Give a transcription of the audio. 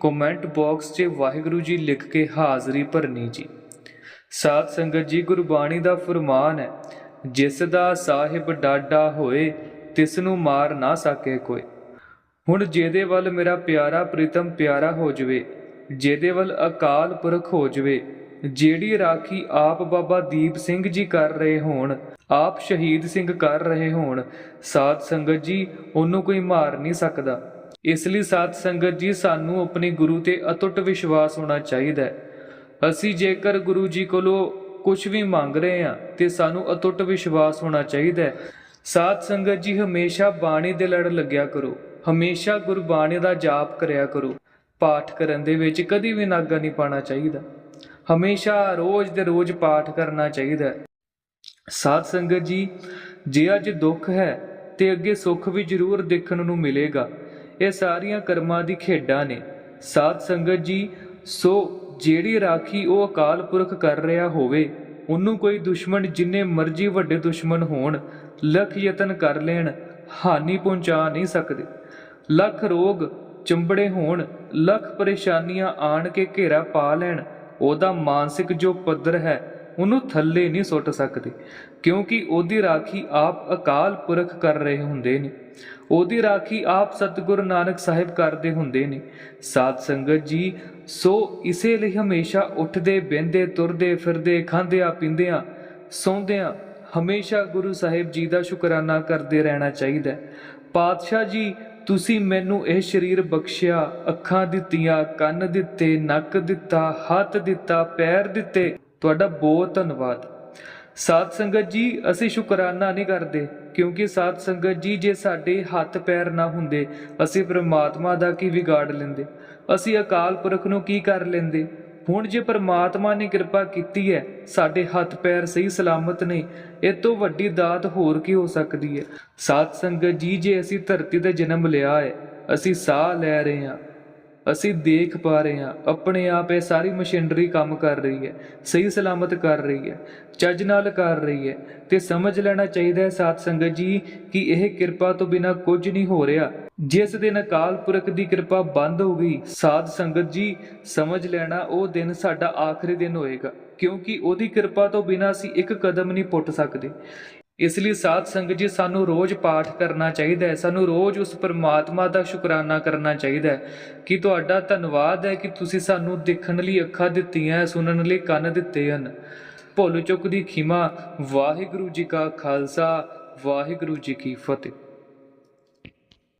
Comment box 'ਚ ਵਾਹਿਗੁਰੂ ਜੀ ਲਿਖ ਕੇ ਹਾਜ਼ਰੀ ਭਰਨੀ ਜੀ। ਸਾਧ ਸੰਗਤ ਜੀ, ਗੁਰਬਾਣੀ ਦਾ ਫਰਮਾਨ ਹੈ, ਜਿਸ ਦਾ ਸਾਹਿਬ ਡਾਡਾ ਹੋਏ, ਤਿਸ ਨੂੰ ਮਾਰ ਨਾ ਸਕੇ ਕੋਈ। ਹੁਣ ਜਿਹਦੇ ਵੱਲ ਮੇਰਾ ਪਿਆਰਾ ਪ੍ਰੀਤਮ ਪਿਆਰਾ ਹੋ ਜਵੇ, ਜਿਹਦੇ ਵੱਲ ਅਕਾਲ ਪੁਰਖ ਹੋ ਜਵੇ, ਜਿਹੜੀ ਰਾਖੀ ਆਪ ਬਾਬਾ ਦੀਪ ਸਿੰਘ ਜੀ ਕਰ ਰਹੇ ਹੋਣ, ਆਪ ਸ਼ਹੀਦ ਸਿੰਘ ਕਰ ਰਹੇ ਹੋਣ, ਸਾਧ ਸੰਗਤ ਜੀ, ਉਹਨੂੰ ਕੋਈ ਮਾਰ ਨਹੀਂ ਸਕਦਾ। ਇਸ ਲਈ ਸਾਧ ਸੰਗਤ ਜੀ, ਸਾਨੂੰ ਆਪਣੇ ਗੁਰੂ ਤੇ ਅਟੁੱਟ ਵਿਸ਼ਵਾਸ ਹੋਣਾ ਚਾਹੀਦਾ ਹੈ। ਅਸੀਂ ਜੇਕਰ ਗੁਰੂ ਜੀ ਕੋਲੋਂ ਕੁਝ ਵੀ ਮੰਗ ਰਹੇ ਹਾਂ, ਤੇ ਸਾਨੂੰ ਅਟੁੱਟ ਵਿਸ਼ਵਾਸ ਹੋਣਾ ਚਾਹੀਦਾ ਹੈ। ਸਾਧ ਸੰਗਤ ਜੀ, ਹਮੇਸ਼ਾ ਬਾਣੀ ਦੇ ਲੜ ਲੱਗਿਆ ਕਰੋ। ਹਮੇਸ਼ਾ ਗੁਰਬਾਣੀ ਦਾ ਜਾਪ ਕਰਿਆ ਕਰੋ। ਪਾਠ ਕਰਨ ਦੇ ਵਿੱਚ ਕਦੀ ਵੀ ਨਾਗਾ ਨਹੀਂ ਪਾਣਾ ਚਾਹੀਦਾ। ਹਮੇਸ਼ਾ ਰੋਜ਼ ਦੇ ਰੋਜ਼ ਪਾਠ ਕਰਨਾ ਚਾਹੀਦਾ ਹੈ। ਸਾਧ ਸੰਗਤ ਜੀ, ਜੇ ਅੱਜ ਦੁੱਖ ਹੈ, ਤੇ ਅੱਗੇ ਸੁੱਖ ਵੀ ਜ਼ਰੂਰ ਦੇਖਣ ਨੂੰ ਮਿਲੇਗਾ। ਇਹ ਸਾਰੀਆਂ ਕਰਮਾਂ ਦੀ ਖੇਡਾਂ ਨੇ। ਸਾਧ ਸੰਗਤ ਜੀ, ਸੋ ਜਿਹੜੀ ਰਾਖੀ ਉਹ ਅਕਾਲ ਪੁਰਖ ਕਰ ਰਿਹਾ ਹੋਵੇ, ਉਹਨੂੰ ਕੋਈ ਦੁਸ਼ਮਣ ਜਿੰਨੇ ਮਰਜ਼ੀ ਵੱਡੇ ਦੁਸ਼ਮਣ ਹੋਣ, ਲੱਖ ਯਤਨ ਕਰ ਲੈਣ, ਹਾਨੀ ਪਹੁੰਚਾ ਨਹੀਂ ਸਕਦੇ। ਲੱਖ ਰੋਗ ਚੰਬੜੇ ਹੋਣ, ਲੱਖ ਪਰੇਸ਼ਾਨੀਆਂ ਆਣ ਕੇ ਘੇਰਾ ਪਾ ਲੈਣ, ਉਹਦਾ ਮਾਨਸਿਕ ਜੋ ਪੱਧਰ ਹੈ ਉਹਨੂੰ ਥੱਲੇ ਨਹੀਂ ਸੁੱਟ ਸਕਦੇ, ਕਿਉਂਕਿ ਉਹਦੀ ਰਾਖੀ ਆਪ ਅਕਾਲ ਪੁਰਖ ਕਰ ਰਹੇ ਹੁੰਦੇ ਨੇ। ਉਹਦੀ ਰਾਖੀ ਆਪ ਸਤਿਗੁਰੂ ਨਾਨਕ ਸਾਹਿਬ ਕਰਦੇ ਹੁੰਦੇ ਨੇ। ਸਾਧ ਸੰਗਤ ਜੀ, ਸੋ ਇਸੇ ਲਈ ਹਮੇਸ਼ਾ ਉੱਠਦੇ, ਬਹਿੰਦੇ, ਤੁਰਦੇ, ਫਿਰਦੇ, ਖਾਂਦਿਆਂ, ਪੀਂਦਿਆਂ, ਸੌਂਦਿਆਂ ਹਮੇਸ਼ਾ ਗੁਰੂ ਸਾਹਿਬ ਜੀ ਦਾ ਸ਼ੁਕਰਾਨਾ ਕਰਦੇ ਰਹਿਣਾ ਚਾਹੀਦਾ ਪਾਤਸ਼ਾਹ ਜੀ, ਤੁਸੀਂ ਮੈਨੂੰ ਇਹ ਸਰੀਰ ਬਖਸ਼ਿਆ, ਅੱਖਾਂ ਦਿੱਤੀਆਂ, ਕੰਨ ਦਿੱਤੇ, ਨੱਕ ਦਿੱਤਾ, ਹੱਥ ਦਿੱਤਾ, ਪੈਰ ਦਿੱਤੇ। ਤੁਹਾਡਾ ਬਹੁਤ ਧੰਨਵਾਦ। ਸਾਧ ਸੰਗਤ ਜੀ, ਅਸੀਂ ਸ਼ੁਕਰਾਨਾ ਨਹੀਂ ਕਰਦੇ, ਕਿਉਂਕਿ ਸਾਧ ਸੰਗਤ ਜੀ, ਜੇ ਸਾਡੇ ਹੱਥ ਪੈਰ ਨਾ ਹੁੰਦੇ, ਅਸੀਂ ਪ੍ਰਮਾਤਮਾ ਦਾ ਕੀ ਵਿਗਾੜ ਲੈਂਦੇ? ਅਸੀਂ ਅਕਾਲ ਪੁਰਖ ਨੂੰ ਕੀ ਕਰ ਲੈਂਦੇ? ਹੁਣ ਜੇ ਪ੍ਰਮਾਤਮਾ ਨੇ ਕਿਰਪਾ ਕੀਤੀ ਹੈ, ਸਾਡੇ ਹੱਥ ਪੈਰ ਸਹੀ ਸਲਾਮਤ ਨੇ ਇਹ ਤੋਂ ਵੱਡੀ ਦਾਤ ਹੋਰ ਕੀ ਹੋ ਸਕਦੀ ਹੈ? ਸਾਧ ਸੰਗਤ ਜੀ, ਜੇ ਅਸੀਂ ਧਰਤੀ ਤੇ ਜਨਮ ਲਿਆ ਹੈ, ਅਸੀਂ ਸਾਹ ਲੈ ਰਹੇ ਹਾਂ। ਅਸੀਂ ਦੇਖ ਪਾ ਰਹੇ ਹਾਂ, ਆਪਣੇ ਆਪ ਇਹ ਸਾਰੀ ਮਸ਼ੀਨਰੀ ਕੰਮ ਕਰ ਰਹੀ ਹੈ, ਸਹੀ ਸਲਾਮਤ ਕਰ ਰਹੀ ਹੈ, ਚੱਜ ਨਾਲ ਕਰ ਰਹੀ ਹੈ ਤੇ ਸਮਝ ਲੈਣਾ ਚਾਹੀਦਾ ਹੈ ਸਾਧ ਸੰਗਤ ਜੀ ਕਿ ਇਹ ਕਿਰਪਾ ਤੋਂ ਬਿਨਾ ਕੁਝ ਨਹੀਂ ਹੋ ਰਿਹਾ। ਜਿਸ ਦਿਨ ਅਕਾਲ ਪੁਰਖ ਦੀ ਕਿਰਪਾ ਬੰਦ ਹੋ ਗਈ, ਸਾਧ ਸੰਗਤ ਜੀ ਸਮਝ ਲੈਣਾ ਉਹ ਦਿਨ ਸਾਡਾ ਆਖਰੀ ਦਿਨ ਹੋਏਗਾ, ਕਿਉਂਕਿ ਉਹਦੀ ਕਿਰਪਾ ਤੋਂ ਬਿਨਾ ਅਸੀਂ ਇੱਕ ਕਦਮ ਨਹੀਂ ਪੁੱਟ ਸਕਦੇ। ਇਸ ਲਈ ਸਾਧ ਸੰਗਤ ਜੀ, ਸਾਨੂੰ ਰੋਜ਼ ਪਾਠ ਕਰਨਾ ਚਾਹੀਦਾ ਹੈ, ਸਾਨੂੰ ਰੋਜ਼ ਉਸ ਪਰਮਾਤਮਾ ਦਾ ਸ਼ੁਕਰਾਨਾ ਕਰਨਾ ਚਾਹੀਦਾ ਹੈ ਕਿ ਤੁਹਾਡਾ ਧੰਨਵਾਦ ਹੈ ਕਿ ਤੁਸੀਂ ਸਾਨੂੰ ਦੇਖਣ ਲਈ ਅੱਖਾਂ ਦਿੱਤੀਆਂ ਸੁਣਨ ਲਈ ਕੰਨ ਦਿੱਤੇ ਹਨ। ਭੁੱਲ ਚੁੱਕ ਦੀ ਖਿਮਾ, ਵਾਹਿਗੁਰੂ ਜੀ ਕਾ ਖਾਲਸਾ, ਵਾਹਿਗੁਰੂ ਜੀ ਕੀ ਫਤਿਹ।